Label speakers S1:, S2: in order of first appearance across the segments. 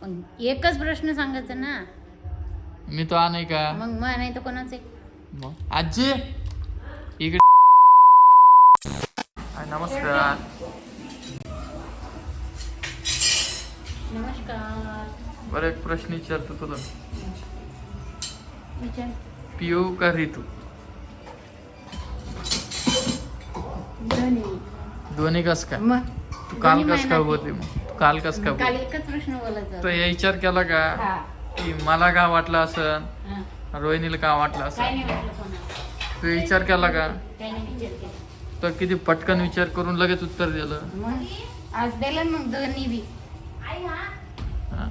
S1: पण एकच प्रश्न सांगायचा ना.
S2: मी तो नाही का?
S1: मग मग नाही तर कोणाचे?
S2: मग. आजी इकडे. हाय, नमस्कार.
S1: नमस्कार.
S2: बरं एक प्रश्न विचारतो तुला.
S1: विचार.
S2: पिऊ का ऋतू
S1: दोन्ही.
S2: दोन्ही कस काय?
S1: मग
S2: तू काल
S1: दोन्ही
S2: कस काय बोलली मग? काल कस
S1: काल एकच प्रश्न बोलायचा
S2: तो. हे विचार केला का?
S1: हा,
S2: की मला काय वाटलं असं?
S1: हा.
S2: रोहिणीला काय वाटलं
S1: काय
S2: असं
S1: नाही वाटलं कोणाला.
S2: तू विचार केला का?
S1: काय नाही विचार केला.
S2: तर किती पटकन विचार करून लगेच उत्तर दिलं.
S1: मग आज दिलं ना मग दोन्ही बी.
S2: हा?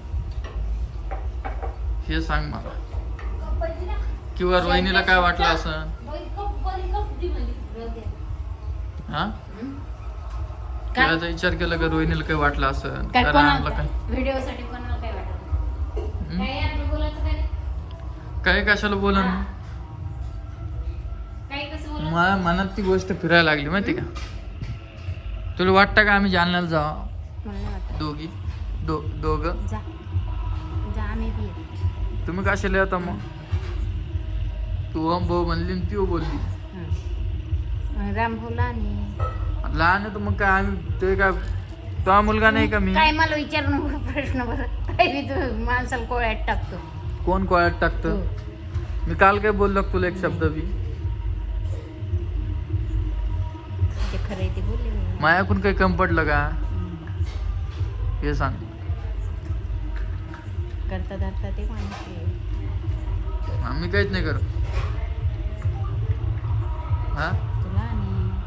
S2: हे. सांग मला. किंवा रोहिणीला काय वाटलं असं? हा?
S1: काय?
S2: त्याचा विचार केला का रोहिणीला काय वाटलं असं?
S1: काय कोणाला व्हिडिओ साठी कोणाला काय वाटत? काय यार बोलायचं काय?
S2: काय कशाला बोला
S1: काय कसं बोलायचं?
S2: मला मनात ती गोष्ट फिरायला लागली माहिती का? तुला वाटतं का आम्ही जालन्याला जावं?
S1: मला नाही वाटत.
S2: दोघी? दो दोघं?
S1: जा. जा आम्ही बी येतो.
S2: तुम्ही कशाला येता मग? तू ओम भाऊ म्हणली आणि ती बोलली.
S1: हं. राम बोला आणि
S2: लहान आहे तर मग काय आम्ही ते काय तो मुलगा नाही का मी
S1: काय मला विचारू नको प्रश्न बरं काय तू माणसाला कोळ्यात टाकतो
S2: कोण कोळ्यात टाकतं
S1: तू.
S2: मी काल काय बोललो का तुला एक शब्द बी
S1: ते खरं आहे ते बोलले मी.
S2: मायाकून काही कम पडलं का
S1: हं.
S2: हे सांग
S1: करता धरता ते माणूस आहे.
S2: आम्ही काहीच नाही करत हा
S1: तू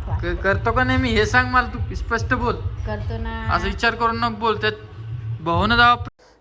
S2: क- करतो का नाही मी? हे सांग मला तू स्पष्ट बोल.
S1: करतो ना.
S2: असं विचार करून नको बोल त्यात भाऊन जावा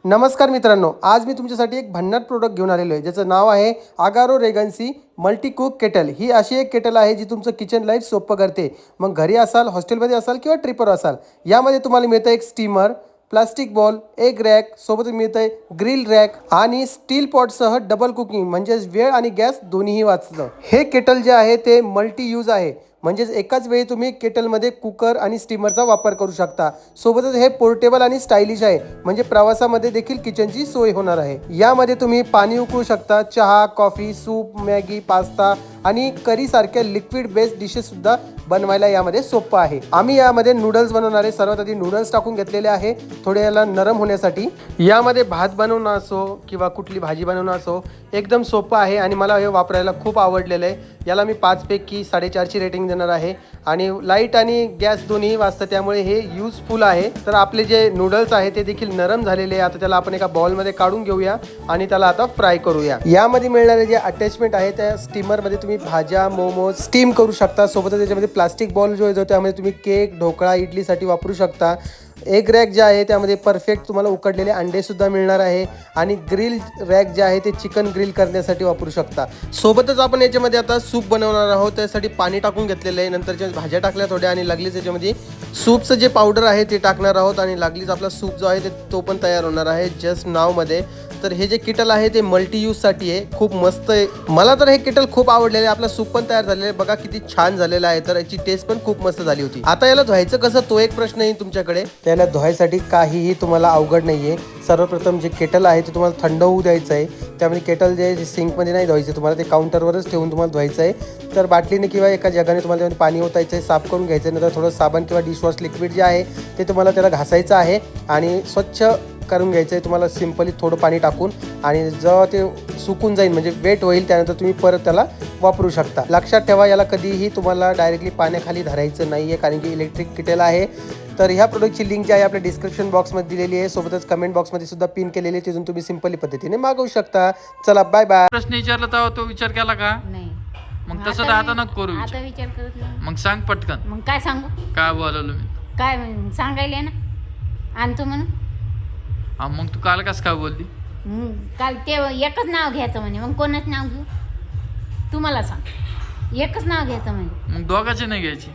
S3: नमस्कार मित्रांनो आज मी तुमच्यासाठी एक भन्नाट प्रोडक्ट घेऊन आलेलो आहे ज्याचं नाव आहे Agaro regency multi cook kettle. ही अशी एक केटल आहे जी तुमचं किचन लाईफ सोपं करते. मग घरी असाल हॉस्टेलमध्ये असाल किंवा ट्रिपवर असाल यामध्ये तुम्हाला मिळतं एक स्टीमर प्लास्टिक बॉल एक रॅक सोबत मिळतं आहे ग्रिल रॅक आणि स्टील पॉटसह डबल कुकिंग म्हणजेच वेळ आणि गॅस दोन्हीही वाचलं हे केटल जे आहे ते मल्टी यूज आहे. म्हणजेच एकाच वेळी तुम्ही केटलमध्ये कुकर आणि स्टीमरचा वापर करू शकता. सोबतच हे पोर्टेबल आणि स्टायलिश आहे. म्हणजे प्रवासामध्ये देखील किचनची सोय होणार आहे. यामध्ये तुम्ही पाणी उकळू शकता. चहा कॉफी सूप मॅगी पास्ता आणि करीसारख्या लिक्विड बेस्ड डिशेस सुद्धा बनवायला यामध्ये सोपं आहे. आम्ही यामध्ये नूडल्स बनवणारे सर्वात आधी नूडल्स टाकून घेतलेले आहे थोडे याला नरम होण्यासाठी. यामध्ये भात बनवणं असो किंवा कुठली भाजी बनवणं असो एकदम सोपं आहे आणि मला हे वापरायला खूप आवडलेलं आहे. याला मी पाचपैकी साडेचारची रेटिंग देणार आहे. आणि लाइट आणि गॅस दोन्ही वाजतं त्यामुळे हे यूजफुल आहे. तर आपले जे नूडल्स आहे ते देखील नरम झालेले आहे. आता त्याला आपण एका बॉलमध्ये काढून घेऊया आणि त्याला आता फ्राय करूया. यामध्ये मिळणारे जे अटॅचमेंट आहे त्या स्टीमरमध्ये तुम्ही भाज्या मोमोज स्टीम करू शकता. सोबतच त्याच्यामध्ये प्लास्टिक बॉल जो येतो त्यामध्ये तुम्ही केक ढोकळा इडलीसाठी वापरू शकता. एग रॅक जे आहे त्यामध्ये परफेक्ट तुम्हाला उकडलेले अंडेसुद्धा मिळणार आहे. आणि ग्रिल रॅक जे आहे ते चिकन ग्रिल करण्यासाठी वापरू शकता. सोबतच आपण याच्यामध्ये आता सूप बनवणार आहोत. त्यासाठी पाणी टाकून घेतलेलं आहे. नंतरच्या भाज्या टाकल्या थोड्या आणि लागलीच याच्यामध्ये सूपचं जे पावडर आहे ते टाकणार आहोत. आणि लागलीच आपला सूप जो आहे ते तो पण तयार होणार आहे. जस्ट नावमध्ये तर हे जे किटल आहे ते मल्टी यूजसाठी आहे. खूप मस्त आहे. मला तर हे किटल खूप आवडलेलं आहे. आपला सूप पण तयार झालेला आहे. बघा किती छान झालेला आहे. तर याची टेस्ट पण खूप मस्त झाली होती. आता याला धुवायचं कसं? तो एक प्रश्न येईल तुमच्याकडे. त्याला धुवायसाठी काहीही तुम्हाला अवघड नाहीये. सर्वप्रथम जे केटल आहे ते तुम्हाला थंड होऊ द्यायचं आहे. त्यामुळे केटल जे आहे सिंकमध्ये नाही धुवायचं तुम्हाला ते काउंटरवरच ठेवून तुम्हाला धुवायचं आहे. तर बाटलीने किंवा एका जगाने तुम्हाला त्यामध्ये पाणी ओतायचं आहे साफ करून घ्यायचं आहे. नंतर थोडं साबण किंवा डिशवॉश लिक्विड जे आहे ते तुम्हाला त्याला घासायचं आहे. आणि स्वच्छ करून घ्यायचं आहे तुम्हाला सिम्पली थोडं पाणी टाकून आणि जेव्हा ते सुकून जाईल म्हणजे वेट होईल त्यानंतर तुम्ही परत त्याला वापरू शकता. लक्षात ठेवा याला कधीही तुम्हाला डायरेक्टली पाण्याखाली धरायचं नाही आहे कारण की इलेक्ट्रिक किटेल आहे. तर ह्या प्रोडक्टची लिंक जी आहे आपल्या डिस्क्रिप्शन बॉक्समध्ये दिलेली आहे. सोबतच कमेंट बॉक्समध्ये सुद्धा पिन केलेली आहे तिथून तुम्ही सिम्पली पद्धतीने मागवू शकता. चला बाय बाय
S2: प्रश्न विचारला तेव्हा तो विचार केला का?
S1: नाही.
S2: मग तसं तर आता नको करू
S1: आता
S2: विचार
S1: विचार करत नाही.
S2: मग सांग पटकन.
S1: मग काय सांगू?
S2: काय बोलवलं मी?
S1: काय सांगायले ना. आणतो म्हणून.
S2: हा मग तू काल कस काय बोलली?
S1: मग काल ते एकच नाव घ्यायचं म्हणे. मग कोणाच नाव घेऊ? तू मला सांग. एकच नाव घ्यायचं म्हणे.
S2: मग दोघांची नाही घ्यायची?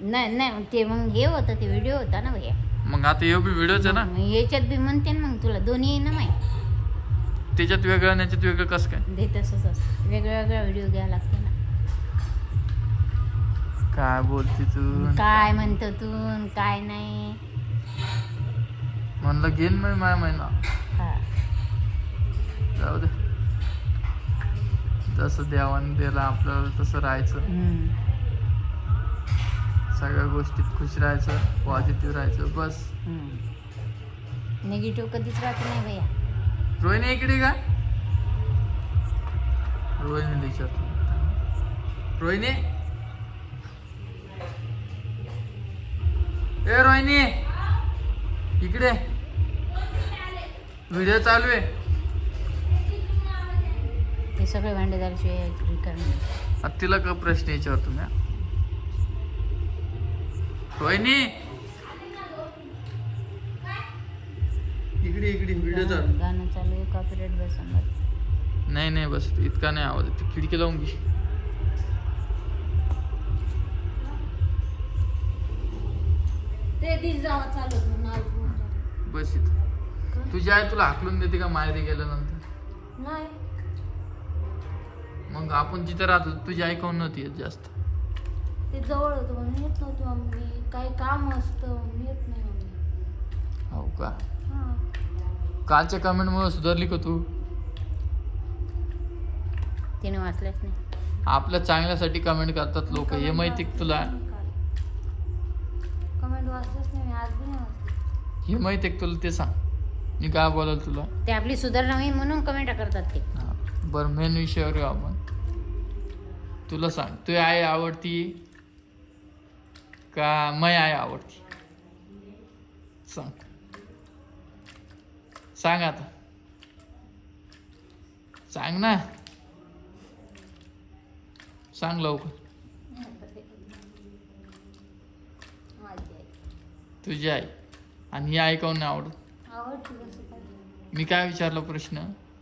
S1: नाही नाही ते मग हे होतं ते व्हिडिओ होता ना भैया.
S2: मग आता हे बी व्हिडिओच आहे ना?
S1: मग याच्यात बी म्हणते ना मग तुला दोन्ही आहे ना माहीत
S2: त्याच्यात वेगळं आणि याच्यात वेगळं कसं काय?
S1: ते तसंच असतं वेगळ्या वेगळ्या व्हिडिओ घ्यावं लागते ना.
S2: काय बोलते तू?
S1: काय म्हणतो तू काय नाही.
S2: म्हणलं घेईन मी माझ्या महिना जाऊ दे जसं देवाने दिलं आपल्याला तसं राहायचं. सगळ्या गोष्टीत खुश राहायचं पॉझिटिव्ह राहायचं बस.
S1: निगेटिव्ह कधीच राहत नाही भैया.
S2: रोहिणी इकडे का? रोहिणी विचारतो रोहिणी? ए रोहिणी. इकडे. व्हिडिओ चालू आहे.
S1: हे सगळे भांडे झाल्याशिवाय रिकामी
S2: आता तिला का प्रश्न विचार तुम्ही हा? रोहिणी इकडे इकडे व्हिडिओ चालू.
S1: गाणं चालू आहे कॉपीराइट बसणार
S2: नाही नाही बस इतका नाही आवाज येत. खिडकी लावून घे.
S4: ते डिश जावा चालू माल घेऊन
S2: बस इथं. तुझी आई तुला हाकलून देते का माहेरी गेल्यानंतर.
S4: नाही.
S2: मग आपण जिथं राहतो तुझी आई काऊन नव्हती येत जास्त?
S4: ते जवळ होतं म्हणून येत नव्हती मम्मी काही काम असतं म्हणून येत नाही मम्मी
S2: हो का?
S4: हा.
S2: कालच्या कमेंटमुळे सुधारली का तू?
S1: तिने वाचलंच नाही.
S2: आपल्या चांगल्यासाठी कमेंट करतात लोक. हे माहिती का तुला?
S4: कमेंट वाचलंच नाही मी आज बी नाही वाचली.
S2: हे माहिती का तुला? ते सांग. मी काय बोलाल तुला?
S1: ते आपली सुधारणा होईल म्हणून कमेंट करतात ते.
S2: हा. बरं मेन विषयावर येऊ आपण. तुला सांग तुझी आई आवडती का मै आई आवडती? सांग. सांग आता. सांग ना. सांग लवकर. तुझी आई. आणि ही आई काऊन नाही आवडत? मी काय विचारला प्रश्न?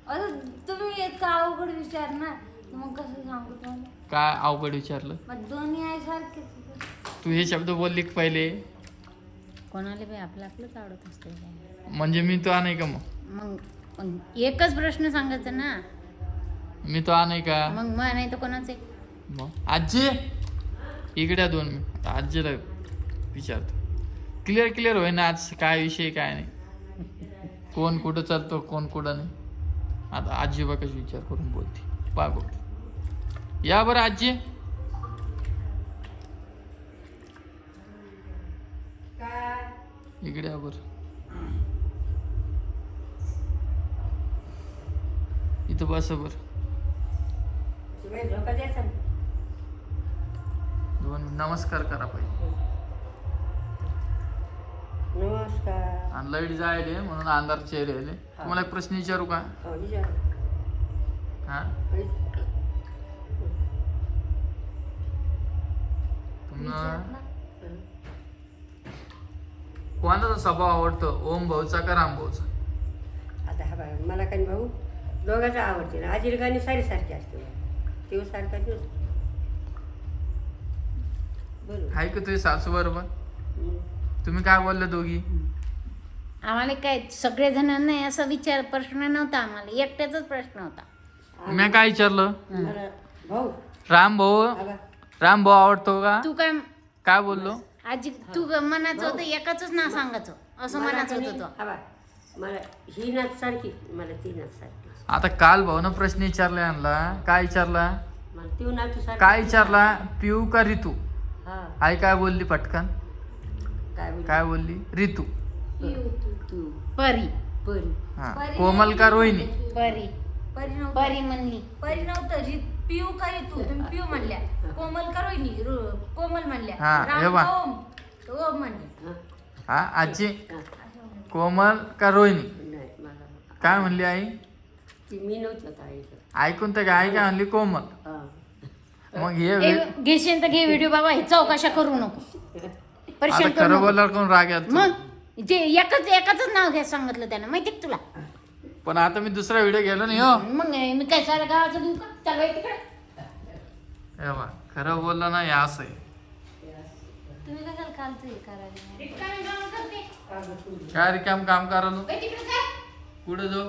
S4: आता तुम्ही इतका अवघड विचार ना तर मग कसं सांगू तुम्हाला?
S2: काय अवघड विचारलं?
S4: मग दोन्ही आहे आहेत.
S2: तू हे शब्द बोलली का पहिले.
S1: कोणाला बी आपलं आपलंच आवडत असतं
S2: म्हणजे मी तो नाही का मग?
S1: मग मग एकच प्रश्न सांगायचा ना.
S2: मी तो नाही का?
S1: मग मग नाही तर कोणाचे
S2: मग आजी इकडे या दोन मिनिट. आजीला विचारतो. क्लिअर क्लिअर होय ना आज. काय विषय काय नाही. कोण कुठं चालतो कोण कुठं नाही. आता आजी बा कशी विचार करून बोलते. पा या बरं आजी. इकडे या बरं. इथं बस बरं. दोन नमस्कार करा पाहिजे
S5: नमस्कार.
S2: आणि लाइट जायले म्हणून अंधार चेहरे आले. तुम्हाला एक प्रश्न विचारू का?
S5: हो.
S2: हा? कोणाचा स्वभाव आवडतो? ओम भाऊचा का राम भाऊचा?
S5: आता हा बघा मला काही भाऊ दोघांचं आवडते. ना आजी गाणी सारी सारखी असते तेव्हा सारखा दिवस बरोबर.
S2: आहे का तुझी सासू बरोबर. तुम्ही काय बोलले दोघी?
S1: आम्हाला काय सगळेजण नाही असा विचार प्रश्न नव्हता आम्हाला एकट्याचाच प्रश्न होता.
S2: मी काय विचारलं?
S5: भाऊ.
S2: राम भाऊ
S5: बा.
S2: राम भाऊ आवडतो का?
S1: तू काय
S2: काय बोललो?
S1: आजी तू मनाचं होतं एकाच नाव सांगायचं असं
S5: मला
S1: मनाचं होतं तो.
S5: हा. मला ही नाच सारखी मला ती नाच सारखी.
S2: आता काल भाऊनं प्रश्न विचारला यांना काय विचारला?
S5: मला ती नाच सारखी
S2: काय विचारला? पिऊ का ऋतू
S5: हा.
S2: आई काय बोलली पटकन?
S5: काय बोलली?
S2: काय बोलली? ऋतू
S1: परी
S5: परी.
S2: हा
S4: परी
S2: कोमल का रोहिणी?
S1: परी.
S4: परी नव्हतं.
S1: परी म्हणली.
S4: परी नव्हतं रि- पिऊ का ऋतू तुम्ही पिऊ म्हणल्या. कोमल का रोहिणी? रो- कोमल म्हणल्या.
S2: हा, हे
S4: राम
S2: बा.
S4: का ओम. ओम म्हणले.
S5: हा.
S2: आजी. कोमल का रोहिणी?
S5: नाही मला
S2: काय म्हणली आई?
S5: ती मी नव्हती
S2: ऐकून तर आई काय म्हणली? कोमल.
S5: हा.
S2: मग हे
S1: ए,
S2: वे-
S1: घेशील तर घे व्हिडिओ बाबा हे चौकशा करू नको.
S2: आता
S1: परेशान
S2: खरं
S1: करू नको.
S2: बोलल्यावर कोण राग येतो
S1: मग? ते एकच एकाच नाव घ्या सांगितलं त्यानं. माहिती का तुला?
S2: पण आता मी दुसरा व्हिडिओ गेलो नाही हो.
S1: मग मी काय साऱ्या गावाचं देऊ का? चालू आहे तिकडे.
S2: हे बा, खरं बोललं ना हे असं आहे.
S4: तुम्ही कशाला कालचं हे करायला
S1: रिकामी कामं करते.
S2: काय रिकाम काम
S1: तिकडे जा.
S2: पुढे जाऊ?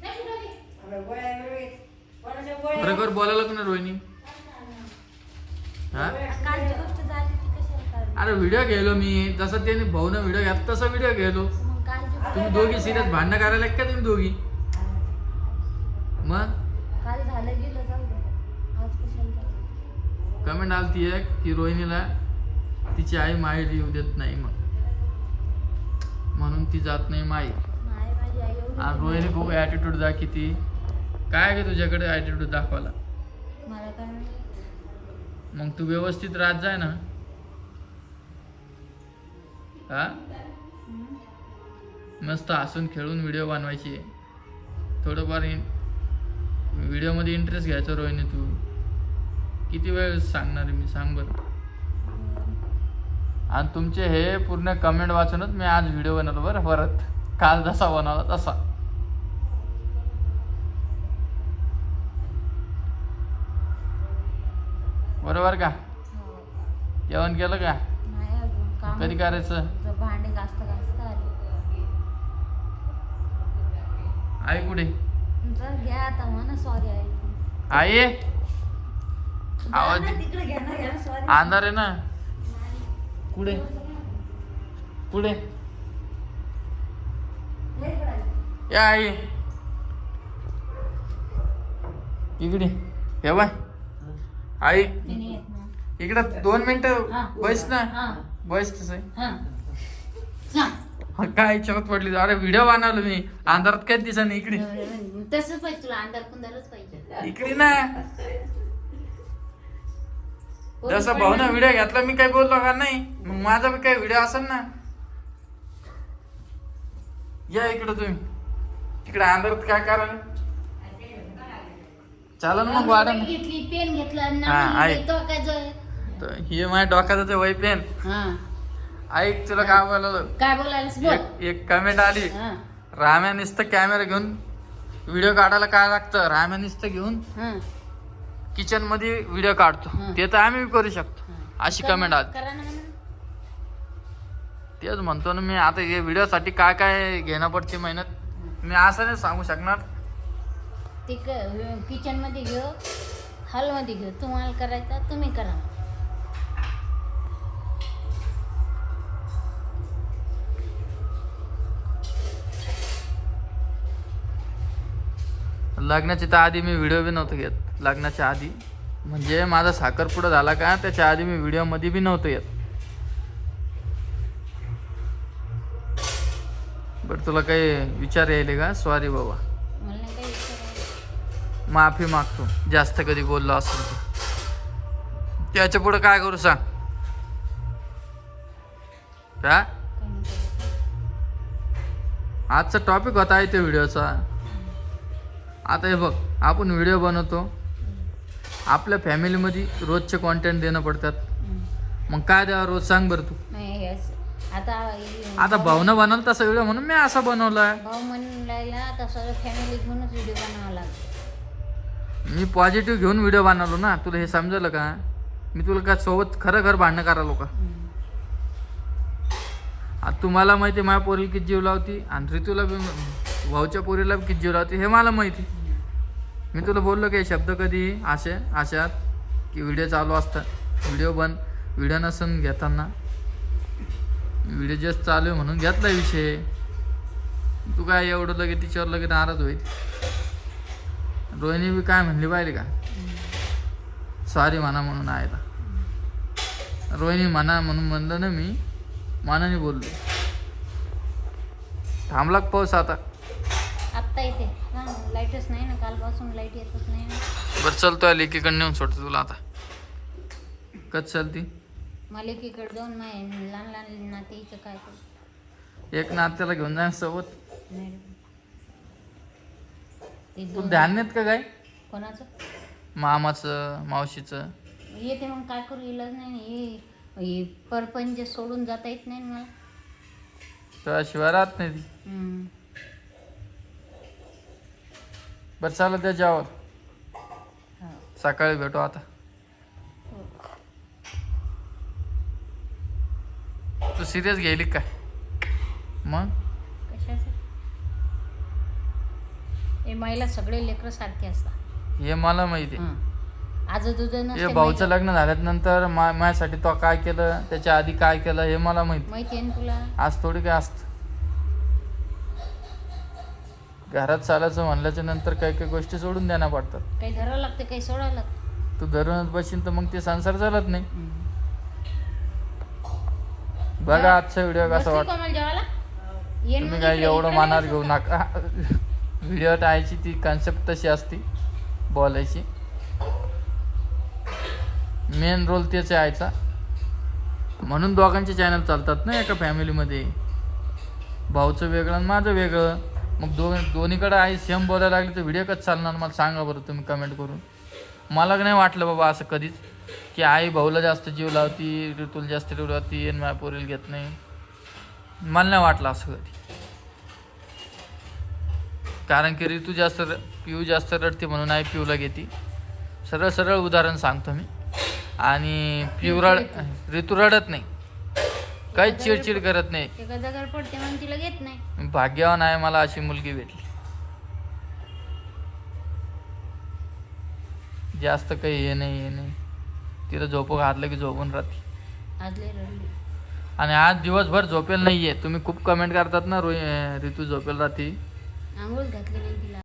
S1: नाही कुठं बी.
S2: खरोखर बोलायला का नाही रोहिणी. हा?
S4: ती
S2: अरे व्हिडिओ गेलो मी. जसं त्याने भाऊनं व्हिडिओ घ्या तसा व्हिडिओ गेलो. तुम्ही दोघी सिरियस भांडणं करायला का तुम्ही दोघी? मग?
S4: काल झालं गेलं जाऊ दे. आज कशाला जाऊ?
S2: कमेंट आलती आहे की रोहिणीला तिची आई माहेर येऊ देत नाही मग. म्हणून ती जात नाही माई रोहिणी खूप ॲटिट्यूड दाखवती. काय गे तुझ्याकडे ॲटिट्यूड दाखवायला?
S4: माहिती.
S2: मग तू व्यवस्थित राहत जाय ना. हा? मस्त हसून खेळून व्हिडिओ बनवायची. थोडंफार इन व्हिडिओमध्ये इंटरेस्ट घ्यायचा रोहिणी तू. किती वेळ सांगणार आहे मी? सांग बरं. आणि तुमचे हे पूर्ण कमेंट वाचूनच मी आज व्हिडिओ बनवलो बरं परत. काल जसा बनवला तसा. बरोबर का?
S4: हो.
S2: जेवण केलं का? कधी करायचं?
S4: भांडे घासता घासता आले.
S2: आई कुठे?
S4: जर घ्या आता म्हणा सॉरी आहे
S2: आई. आवाज दे.
S4: तिकडे घ्या ना घ्या सॉरी
S2: अंधार आहे ना. कुठे? कुठे? या आई. इकडे. हे बाय आई. इकडे दोन मिनिटं
S1: हा.
S2: बस ना.
S1: हा
S2: बस तसं.
S1: हा. सांग
S2: काय चमत पडली अरे व्हिडिओ बनवलो मी. अंधारात काय दिसा इकडे.
S1: तसंच पाहिजे तुला अंधार कुंदारच पाहिजे.
S2: इकडे ना. जसं भाऊनं व्हिडिओ घेतला मी काही बोललो का नाही? मग माझा बी काही व्हिडिओ असेल ना. या इकडे तुम्ही. तिकडे अंधारात काय करा? चालन मग वाढन
S1: घेतली पेन घेतला
S2: हा, आहे.
S1: तो काय जो
S2: तर हे माझ्या डोक्याचं वय पेन.
S1: हा.
S2: ऐक तुला काय बोललं
S1: काय बोलायलास बोल.
S2: एक कमेंट आली.
S1: हा.
S2: राम्या नुसतं कॅमेरा घेऊन व्हिडिओ काढायला काय लागतं? राम्या नुसतं घेऊन
S1: हा.
S2: किचनमध्ये व्हिडिओ काढतो.
S1: हं.
S2: ते तर आम्ही बी करू शकतो. अशी कमेंट आली.
S1: करा ना म्हणून.
S2: तेच म्हणतो ना मी आता हे व्हिडिओ साठी काय काय घेणं पडते मेहनत मी असं नाही सांगू शकणार.
S1: ते किचनमध्ये घेऊ हॉलमध्ये घेऊ तुम्हाला करायचा तुम्ही करा.
S2: लग्नाच्या तर आधी मी व्हिडिओ बी नव्हतो घेत. लग्नाच्या आधी. म्हणजे माझा साखरपुडा झाला का त्याच्या आधी मी व्हिडिओमध्ये बी नव्हतो येत बरं तुला काही विचार यायले का? सॉरी बाबा. माफी मागतो. जास्त कधी बोललो असेल तर. त्याच्या पुढे काय करू सांग? का. आजचा टॉपिक होता आहे ते व्हिडिओचा. आता हे बघ आपण व्हिडिओ बनवतो. आपल्या फॅमिलीमध्ये रोजचे कॉन्टेंट देणं पडतात. मग काय द्यावं रोज? सांग बरं तू.
S1: नाही. आता
S2: आता भाऊनं बनवलं तसा व्हिडिओ म्हणून मी असा बनवलाय.
S1: भाऊ म्हणलायला आता सगळं फॅमिली घेऊनच व्हिडिओ बनावा लागतो
S2: मी पॉझिटिव्ह घेऊन व्हिडिओ बनवलो ना तुला हे समजलं का? मी तुला काय सोबत खरं खरं भांडणं करायलो का? आता तुम्हाला माहिती आहे माझ्या पोरीला किती जीव लावती आणि ऋतूला बी भाऊच्या पोरीला किती जीव लावती हे मला माहिती. मी तुला बोललो की शब्द कधी असे अशात की व्हिडिओ चालू असतात व्हिडिओ बंद. व्हिडिओ नसून घेताना. व्हिडिओ जस्ट चालू आहे म्हणून घेतला विषय. तू काय एवढं लगे तिच्यावर लगे नाराज होईल? रोहिणी बी काय म्हणली पाहिजे का? सॉरी म्हणा म्हणून आहे आता रोहिणी म्हणा म्हणून म्हणलं ना मी. मानाने बोललो. थांबला पाऊस आता?
S1: लाईटच नाही ना कालपासून लाइट येतच नाही ना.
S2: बरं चलतोय लेकीकडे नेऊन सोडतो तुला आता. कच चालती?
S1: मालिकेकडे जाऊन नाही लहान लहान नातेचं काय करू?
S2: एक नात्याला घेऊन जा सोबत.
S1: नाही रे. ते
S2: तू
S1: दोन-
S2: ध्यान नाहीत का काय?
S1: कोणाचं?
S2: मामाचं मावशीचं.
S1: येते मग काय करू इलाज नाही ना. हे हे परपंच सोडून जाता येत नाही ना मला.
S2: त्याशिवाय राहत नाही ती.
S1: हम्म.
S2: बरं चालत त्याच्यावर
S1: हो.
S2: सकाळी भेटू आता. तू सिरियस घ्यायली काय मग?
S1: हे सगळे लेकरं सारखे असतात.
S2: हे मला माहिती.
S1: हं. आज तुझं
S2: हे भाऊचं लग्न झाल्यानंतर मा माझ्यासाठी तो काय केलं त्याच्या आधी काय केलं हे मला माहिती.
S1: माहिती आहे तुला?
S2: आज थोडी काय असतं. घरात चालायचं म्हणल्याच्या नंतर काही काही गोष्टी सोडून द्यायला पडतात.
S1: काही धरावं लागतं काही सोडावं लागतं.
S2: तू धरूनच बसीन तर मग ते संसार चालत नाही. बघा आजचा व्हिडिओ कसा
S1: बसली
S2: वाटत.
S1: कोमल जेवायला? ये ना
S2: तुम्ही
S1: मग
S2: काय
S1: इकडे,
S2: एवढं
S1: इकडे
S2: मनावर
S1: बसू
S2: घेऊ
S1: का?
S2: नका. व्हिडिओ टाळायची ती कन्सेप्ट तशी असती बोलायची. मेन रोल तेच आयचा म्हणून दोघांचे चॅनल चालतात ना एका फॅमिलीमध्ये भाऊचं वेगळं आणि माझं वेगळं. मग दोन दोन्हीकडे आई सेम बोलायला लागली तर व्हिडिओ कसं चालणार? मला सांगा बरं तुम्ही कमेंट करून. मला नाही वाटलं बाबा असं कधीच की आई भाऊला जास्त जीव लावती ऋतूला जास्त जीव लावती आणि माझ्या पोरीला घेत नाही. मला नाही वाटलं असं कधी. कारण की ऋतू जास्त पिऊ जास्त रडते म्हणून आई पिऊला घेते. सरळ सरळ उदाहरण सांगतो मी. आणि पिऊ रड ऋतू रडत नाही. काहीच चिडचिड करत नाही.
S1: एका जागेवर पडते म्हणून तिला घेत नाही.
S2: भाग्यवान आहे मला अशी मुलगी भेटली. जास्त काही हे नाही हे नाही. तिला झोप घातलं की झोपून राहते.
S1: आज लय रडली.
S2: आणि आज दिवसभर झोपेल नाहीये. तुम्ही खूप कमेंट करतात ना रोहि ऋतू झोपेल राहते.
S1: आंघोळ घातली नाही तिला.